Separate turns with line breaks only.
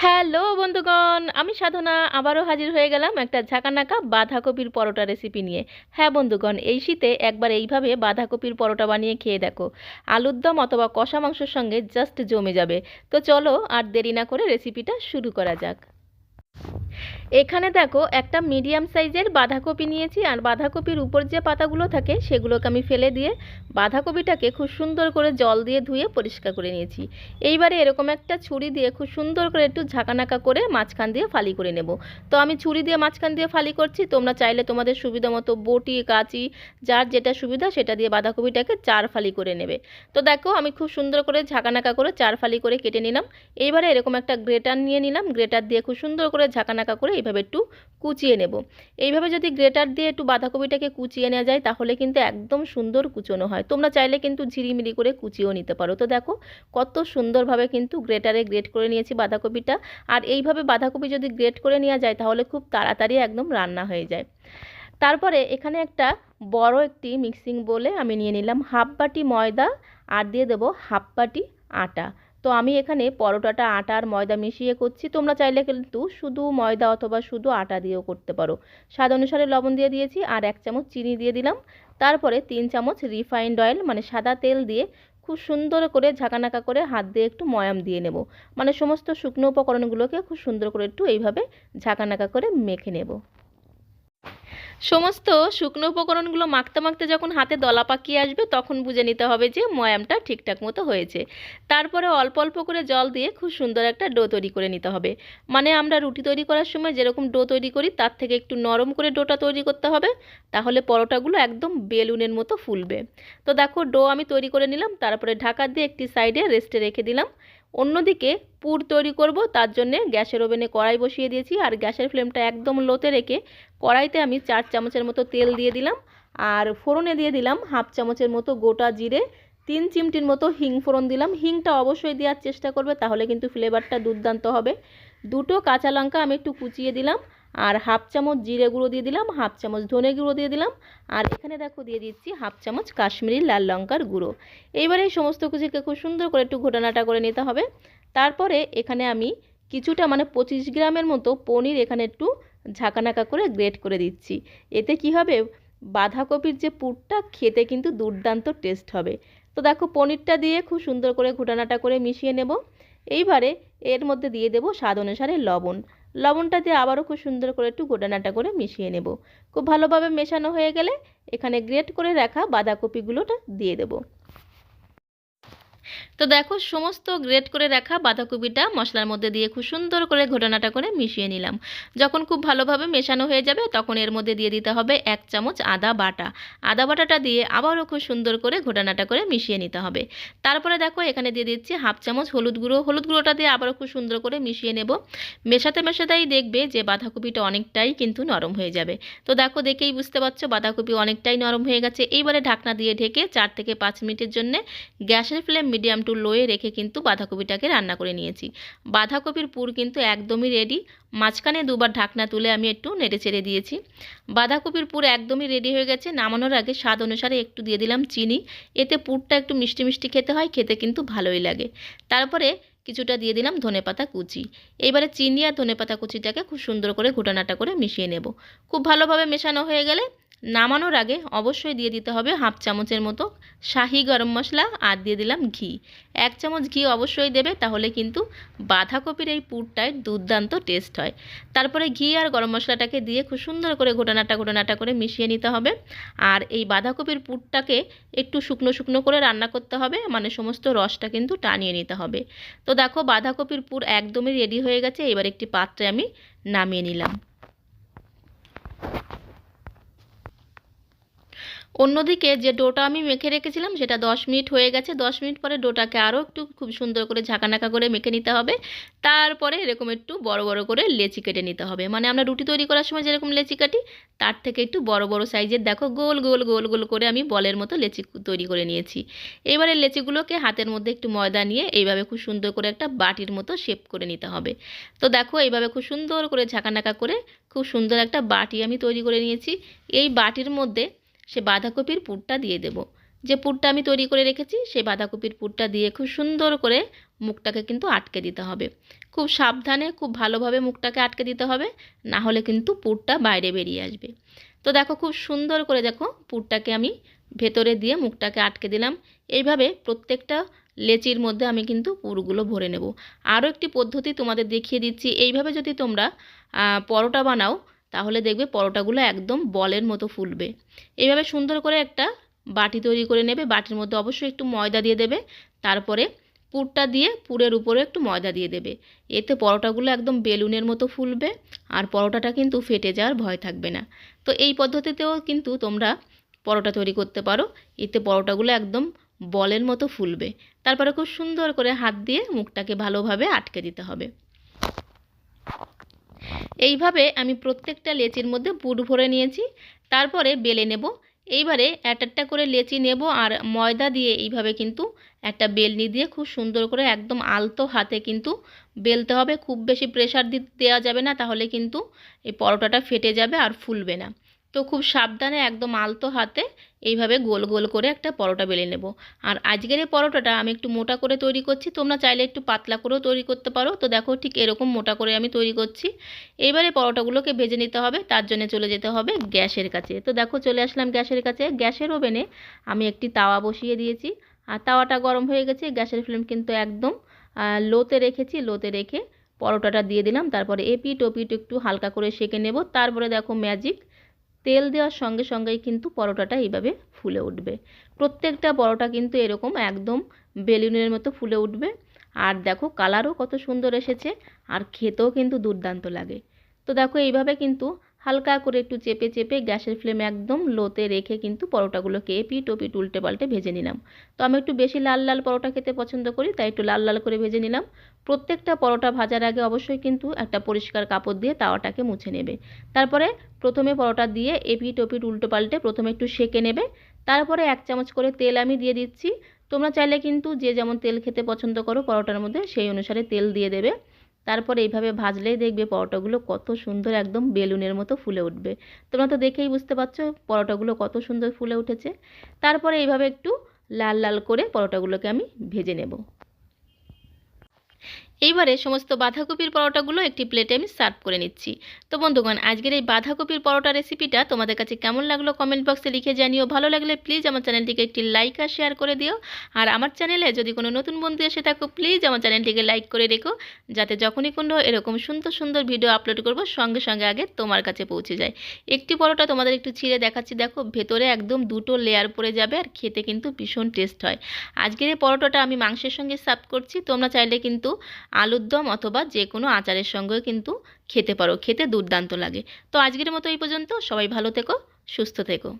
Hello বন্ধুগণ, আমি সাধনা, আবারও হাজির হয়ে গেলাম একটা ঝাঁকানাকা বাঁধাকপির পরোটা রেসিপি নিয়ে। হ্যাঁ বন্ধুগণ, এই শীতে একবার এইভাবে বাঁধাকপির পরোটা বানিয়ে খেয়ে দেখো। আলুর দম অথবা কষা মাংসের সঙ্গে জাস্ট জমে যাবে। তো চলো আর দেরি না করে রেসিপিটা শুরু করা যাক। এখানে দেখো, একটা মিডিয়াম সাইজের বাঁধাকপি নিয়েছি, আর বাঁধাকপির উপর যে পাতাগুলো থাকে, সেগুলোকে আমি ফেলে দিয়ে বাঁধাকপিটাকে খুব সুন্দর করে জল দিয়ে ধুয়ে পরিষ্কার করে নিয়েছি। এইবারে এরকম একটা ছুরি দিয়ে খুব সুন্দর করে একটু ঝাঁকানাকা করে মাঝখান দিয়ে ফালি করে নেব। তো আমি ছুরি দিয়ে মাঝখান দিয়ে ফালি করছি, তোমরা চাইলে তোমাদের সুবিধা মতো বটি, কাঁচি, যার যেটা সুবিধা সেটা দিয়ে বাঁধাকপিটাকে চার ফালি করে নেবে। তো দেখো, আমি খুব সুন্দর করে ঝাঁকানাকা করে চার ফালি করে কেটে নিলাম। এইবারে এরকম একটা গ্রেটার নিয়ে নিলাম, গ্রেটার দিয়ে খুব সুন্দর করে ঝাঁকানাকা করে এইভাবে একটু কুচিয়ে নেব। এইভাবে যদি গ্রেটার দিয়ে একটু বাঁধাকপিটাকে কুচিয়ে নেওয়া যায়, তাহলে কিন্তু একদম সুন্দর কুচোনো হয়। তোমরা চাইলে কিন্তু ঝিরিমিরি করে কুচিয়েও নিতে পারো। তো দেখো, কত সুন্দরভাবে কিন্তু গ্রেটারে গ্রেট করে নিয়েছি বাঁধাকপিটা। আর এইভাবে বাঁধাকপি যদি গ্রেট করে নেওয়া যায়, তাহলে খুব তাড়াতাড়ি একদম রান্না হয়ে যায়। তারপরে এখানে একটা বড় একটি মিক্সিং বলে আমি নিয়ে নিলাম হাফ বাটি ময়দা, আর দিয়ে দেবো হাফ বাটি আটা। তো আমি এখানে পরোটাটা, আটা আর ময়দা মিশিয়ে করছি। তোমরা চাইলে কিন্তু শুধু ময়দা অথবা শুধু আটা দিয়েও করতে পারো। স্বাদ অনুসারে লবণ দিয়ে দিয়েছি আর এক চামচ চিনি দিয়ে দিলাম। তারপরে তিন চামচ রিফাইন্ড অয়েল মানে সাদা তেল দিয়ে খুব সুন্দর করে ঝাঁকানাকা করে হাত দিয়ে একটু ময়াম দিয়ে নেব। মানে সমস্ত শুকনো উপকরণগুলোকে খুব সুন্দর করে একটু এইভাবে ঝাঁকানাকা করে মেখে নেব। সমস্ত শুকনো উপকরণগুলো মাখতে মাখতে যখন হাতে দলা পাকিয়ে আসবে, তখন বুঝে নিতে হবে যে ময়ামটা ঠিকঠাক মতো হয়েছে। তারপরে অল্প অল্প করে জল দিয়ে খুব সুন্দর একটা ডো তৈরি করে নিতে হবে। মানে আমরা রুটি তৈরি করার সময় যেরকম ডো তৈরি করি, তার থেকে একটু নরম করে ডোটা তৈরি করতে হবে, তাহলে পরোটাগুলো একদম বেলুনের মতো ফুলবে। তো দেখো ডো আমি তৈরি করে নিলাম, তারপরে ঢাকা দিয়ে একটি সাইডে রেস্টে রেখে দিলাম। অন্যদিকে পুর তৈরি করব, তার জন্যে গ্যাসের ওভেনে কড়াই বসিয়ে দিয়েছি। আর গ্যাসের ফ্লেমটা একদম লোতে রেখে কড়াইতে আমি চার চামচের মতো তেল দিয়ে দিলাম। আর ফোড়নে দিয়ে দিলাম হাফ চামচের মতো গোটা জিরে, তিন চিমটির মতো হিং ফোড়ন দিলাম। হিংটা অবশ্যই দেওয়ার চেষ্টা করবে, তাহলে কিন্তু ফ্লেভারটা দুর্দান্ত হবে। দুটো কাঁচা লঙ্কা আমি একটু কুচিয়ে দিলাম। আর হাফ চামচ জিরে গুঁড়ো দিয়ে দিলাম, হাফ চামচ ধনে গুঁড়ো দিয়ে দিলাম, আর এখানে দেখো দিয়ে দিচ্ছি হাফ চামচ কাশ্মীরি লাল লঙ্কার গুঁড়ো। এইবারে এই সমস্ত কিছুকে খুব সুন্দর করে একটু ঘোটানাটা করে নিতে হবে। তারপরে এখানে আমি কিছুটা মানে পঁচিশ গ্রামের মতো পনির এখানে একটু ঝাঁকানাকা করে গ্রেট করে দিচ্ছি। এতে কি হবে? বাঁধাকপির যে পুরটা খেতে কিন্তু দুর্দান্ত টেস্ট হবে। তো দেখো পনিরটা দিয়ে খুব সুন্দর করে ঘুটানাটা করে মিশিয়ে নেব। এইবারে এর মধ্যে দিয়ে দেবো স্বাদ অনুসারে লবণ। লবণটা দিয়ে আবারও খুব সুন্দর করে একটু গোডানাটা করে মিশিয়ে নেব। খুব ভালোভাবে মেশানো হয়ে গেলে এখানে গ্রেট করে রাখা বাঁধাকপিগুলোটা দিয়ে দেবো। তো দেখো, সমস্ত গ্রেট করে রাখা বাঁধাকপিটা মশলার মধ্যে দিয়ে খুব সুন্দর করে ঘটনাটা করে মিশিয়ে নিলাম। যখন খুব ভালোভাবে মেশানো হয়ে যাবে, তখন এর মধ্যে দিয়ে দিতে হবে এক চামচ আদা বাটা। আদা বাটাটা দিয়ে আবারও খুব সুন্দর করে ঘটনাটা করে মিশিয়ে নিতে হবে। তারপরে দেখো, এখানে দিয়ে দিচ্ছি হাফ চামচ হলুদ গুঁড়ো। হলুদ গুঁড়োটা দিয়ে আবারও খুব সুন্দর করে মিশিয়ে নেব। মেশাতে মেশাতেই দেখবে যে বাঁধাকপিটা অনেকটাই কিন্তু নরম হয়ে যাবে। তো দেখো, দেখেই বুঝতে পারছ, বাঁধাকপি অনেকটাই নরম হয়ে গেছে। এইবারে ঢাকনা দিয়ে ঢেকে চার থেকে পাঁচ মিনিটের জন্য গ্যাসের ফ্লেম মিডিয়াম টু লোয়ে রেখে কিন্তু বাঁধাকপিটাকে রান্না করে নিয়েছি। বাঁধাকপির পুর কিন্তু একদমই রেডি মাঝখানে দুবার ঢাকনা তুলে আমি একটু নেড়ে চেড়ে দিয়েছি। বাঁধাকপির পুর একদমই রেডি হয়ে গেছে। নামানোর আগে স্বাদ অনুসারে একটু দিয়ে দিলাম চিনি। এতে পুরটা একটু মিষ্টি মিষ্টি খেতে হয়, খেতে কিন্তু ভালোই লাগে। তারপরে কিছুটা দিয়ে দিলাম ধনেপাতা কুচি। এইবারে চিনি আর ধনেপাতা কুচিটাকে খুব সুন্দর করে ঘুটানাটা করে মিশিয়ে নেব। খুব ভালোভাবে মেশানো হয়ে গেলে নামানোর আগে অবশ্যই দিয়ে দিতে হবে হাফ চামচের মতো শাহি গরম মশলা আর দিয়ে দিলাম ঘি। এক চামচ ঘি অবশ্যই দেবে, তাহলে কিন্তু বাঁধাকপির এই পুরটায় দুর্দান্ত টেস্ট হয়। তারপরে ঘি আর গরম মশলাটাকে দিয়ে খুব সুন্দর করে ঘোটানাটা ঘোটানাটা করে মিশিয়ে নিতে হবে। আর এই বাঁধাকপির পুরটাকে একটু শুকনো শুকনো করে রান্না করতে হবে মানে সমস্ত রসটা কিন্তু টানিয়ে নিতে হবে। তো দেখো, বাঁধাকপির পুর একদমই রেডি হয়ে গেছে, এবার একটি পাত্রে আমি নামিয়ে নিলাম। অন্যদিকে যে ডোটা আমি মেখে রেখেছিলাম, সেটা দশ মিনিট হয়ে গেছে। দশ মিনিট পরে ডোটাকে আরও একটু খুব সুন্দর করে ঝাঁকানাকা করে মেখে নিতে হবে। তারপরে এরকম একটু বড় বড় করে লেচি কেটে নিতে হবে। মানে আমরা রুটি তৈরি করার সময় যেরকম লেচি কাটি, তার থেকে একটু বড় বড় সাইজের, দেখো, গোল গোল গোল গোল করে আমি বলের মতো লেচি তৈরি করে নিয়েছি। এবারে লেচিগুলোকে হাতের মধ্যে একটু ময়দা নিয়ে এইভাবে খুব সুন্দর করে একটা বাটির মতো শেপ করে নিতে হবে। তো দেখো, এইভাবে খুব সুন্দর করে ঝাঁকানাকা করে খুব সুন্দর একটা বাটি আমি তৈরি করে নিয়েছি। এই বাটির মধ্যে সে বাঁধাকপির পুরটা দিয়ে দেব। যে পুরটা আমি তৈরি করে রেখেছি সেই বাঁধাকপির পুরটা দিয়ে খুব সুন্দর করে মুখটাকে কিন্তু আটকে দিতে হবে। খুব সাবধানে, খুব ভালোভাবে মুখটাকে আটকে দিতে হবে, না হলে কিন্তু পুরটা বাইরে বেরিয়ে আসবে। তো দেখো খুব সুন্দর করে দেখো পুরটাকে আমি ভেতরে দিয়ে মুখটাকে আটকে দিলাম। এইভাবে প্রত্যেকটা লেচির মধ্যে আমি কিন্তু পুরগুলো ভরে নেব। আরও একটি পদ্ধতি তোমাদের দেখিয়ে দিচ্ছি। এইভাবে যদি তোমরা পরোটা বানাও তাহলে দেখবে পরোটাগুলো একদম বলের মতো ফুলবে। এইভাবে সুন্দর করে একটা বাটি তৈরি করে নেবে। বাটির মধ্যে অবশ্যই একটু ময়দা দিয়ে দেবে। তারপরে পুরটা দিয়ে পুরের উপরে একটু ময়দা দিয়ে দেবে। এতে পরোটাগুলো একদম বেলুনের মতো ফুলবে আর পরোটাটা কিন্তু ফেটে যাওয়ার ভয় থাকবে না। তো এই পদ্ধতিতেও কিন্তু তোমরা পরোটা তৈরি করতে পারো। এতে পরোটাগুলো একদম বলের মতো ফুলবে। তারপরে খুব সুন্দর করে হাত দিয়ে মুখটাকে ভালোভাবে আটকে দিতে হবে। এইভাবে আমি প্রত্যেকটা লেচির মধ্যে পুর ভরে নিয়েছি, তারপরে বেলে নেব। এইবারে একটা একটা করে লেচি নেব আর ময়দা দিয়ে এইভাবে কিন্তু একটা বেলনি দিয়ে খুব সুন্দর করে একদম আলতো হাতে কিন্তু বেলতে হবে। খুব বেশি প্রেশার দেওয়া যাবে না, তাহলে কিন্তু এই পরোটাটা ফেটে যাবে আর ফুলবে না। তো খুব সাবধানে একদম আলতো হাতে এইভাবে গোল গোল করে একটা পরোটা বেলে নেব। আর আজকের এই পরোটাটা আমি একটু মোটা করে তৈরি করছি, তোমরা চাইলে একটু পাতলা করেও তৈরি করতে পারো। তো দেখো ঠিক এরকম মোটা করে আমি তৈরি করছি। এবারে পরোটাগুলোকে ভেজে নিতে হবে, তার জন্য চলে যেতে হবে গ্যাসের কাছে। তো দেখো চলে আসলাম গ্যাসের কাছে। গ্যাসের ওভেনে আমি একটি তাওয়া বসিয়ে দিয়েছি। আর তাওয়াটা গরম হয়ে গেছে, গ্যাসের ফ্লেম কিন্তু একদম লোতে রেখেছি, লোতে রেখে পরোটাটা দিয়ে দিলাম। তারপরে এপিট ওপিট একটু হালকা করে সেঁকে নেব। তারপরে দেখো ম্যাজিক তেল দেওয়ার সঙ্গে সঙ্গেই কিন্তু পরোটাটা এইভাবে ফুলে উঠবে। প্রত্যেকটা পরোটা কিন্তু এরকম একদম বেলুনের মতো ফুলে উঠবে। আর দেখো কালারও কত সুন্দর এসেছে, আর খেতেও কিন্তু দুর্দান্ত লাগে। তো দেখো এইভাবে কিন্তু হালকা করে একটু চেপে চেপে গ্যাসের ফ্লেম একদম লোতে রেখে কিন্তু পরোটাগুলোকে এপিট ওপিট উল্টে পাল্টে ভেজে নিলাম। তো আমি একটু বেশি লাল লাল পরোটা খেতে পছন্দ করি, তাই একটু লাল লাল করে ভেজে নিলাম। প্রত্যেকটা পরোটা ভাজার আগে অবশ্যই কিন্তু একটা পরিষ্কার কাপড় দিয়ে তাওয়াটাকে মুছে নেবে। তারপরে প্রথমে পরোটা দিয়ে এপিট ওপিট উল্টো পাল্টে প্রথমে একটু সেকে নেবে। তারপরে এক চামচ করে তেল আমি দিয়ে দিচ্ছি। তোমরা চাইলে কিন্তু যে যেমন তেল খেতে পছন্দ করো পরোটার মধ্যে, সেই অনুসারে তেল দিয়ে দেবে। তারপর এইভাবে ভাজলেই দেখবে পরোটাগুলো কত সুন্দর একদম বেলুনের মতো ফুলে উঠবে। তোমরা তো দেখেই বুঝতে পারছ পরোটাগুলো কত সুন্দর ফুলে উঠেছে। তারপরে এইভাবে একটু লাল লাল করে পরোটাগুলোকে আমি ভেজে নেব। এইবারে সমস্ত বাঁধাকপির পরোটাগুলো একটি প্লেটে আমি সার্ভ করে নিচ্ছি। তো বন্ধুগণ, আজকের এই বাঁধাকপির পরোটা রেসিপিটা তোমাদের কাছে কেমন লাগল কমেন্ট বক্সে লিখে জানিও। ভালো লাগলে প্লিজ আমার চ্যানেলটিকে একটি লাইক আর শেয়ার করে দিও। আর আমার চ্যানেলে যদি কোনো নতুন বন্ধু এসে থাকো প্লিজ আমার চ্যানেলটিকে লাইক করে রেখো, যাতে যখনই কোনো এরকম সুন্দর সুন্দর ভিডিও আপলোড করব, সঙ্গে সঙ্গে আগে তোমার কাছে পৌঁছে যায়। একটি পরোটা তোমাদের একটু ছিঁড়ে দেখাচ্ছি, দেখো ভেতরে একদম দুটো লেয়ার পড়ে যাবে আর খেতে কিন্তু ভীষণ টেস্ট হয়। আজকের এই পরোটাটা আমি মাংসের সঙ্গে সার্ভ করছি, তোমরা চাইলে কিন্তু আলুর দম অথবা যে কোনো আচারের সঙ্গেও কিন্তু খেতে পারো। খেতে দুর্দান্ত লাগে। তো আজকের মতো এই পর্যন্ত। সবাই ভালো থেকো, সুস্থ থেকো।